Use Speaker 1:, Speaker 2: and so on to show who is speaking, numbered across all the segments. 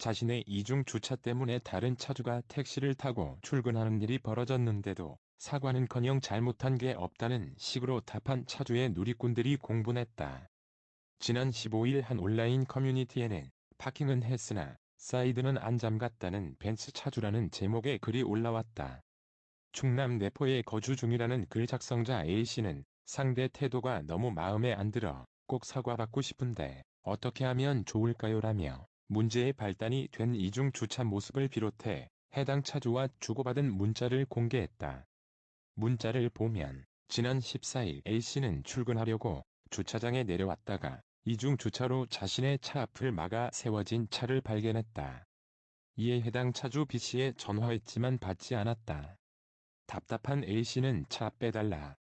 Speaker 1: 자신의 이중 주차 때문에 다른 차주가 택시를 타고 출근하는 일이 벌어졌는데도 사과는커녕 잘못한 게 없다는 식으로 답한 차주의 누리꾼들이 공분했다. 지난 15일 한 온라인 커뮤니티에는 파킹은 했으나 사이드는 안 잠갔다는 벤츠 차주라는 제목의 글이 올라왔다. 충남 내포에 거주 중이라는 글 작성자 A씨는 상대 태도가 너무 마음에 안 들어 꼭 사과받고 싶은데 어떻게 하면 좋을까요? 라며 문제의 발단이 된 이중 주차 모습을 비롯해 해당 차주와 주고받은 문자를 공개했다. 문자를 보면 지난 14일 A씨는 출근하려고 주차장에 내려왔다가 이중 주차로 자신의 차 앞을 막아 세워진 차를 발견했다. 이에 해당 차주 B씨에 전화했지만 받지 않았다. 답답한 A씨는 차 빼달라.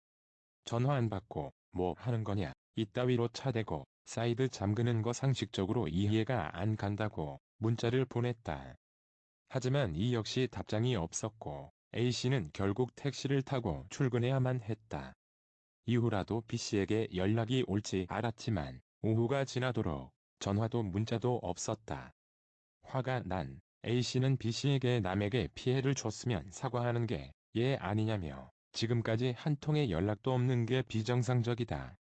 Speaker 1: 전화 안 받고 뭐 하는 거냐 이따위로 차대고 사이드 잠그는 거 상식적으로 이해가 안 간다고 문자를 보냈다. 하지만 이 역시 답장이 없었고 A씨는 결국 택시를 타고 출근해야만 했다. 이후라도 B씨에게 연락이 올지 알았지만 오후가 지나도록 전화도 문자도 없었다. 화가 난 A씨는 B씨에게 남에게 피해를 줬으면 사과하는 게 예 아니냐며 지금까지 한 통의 연락도 없는 게 비정상적이다.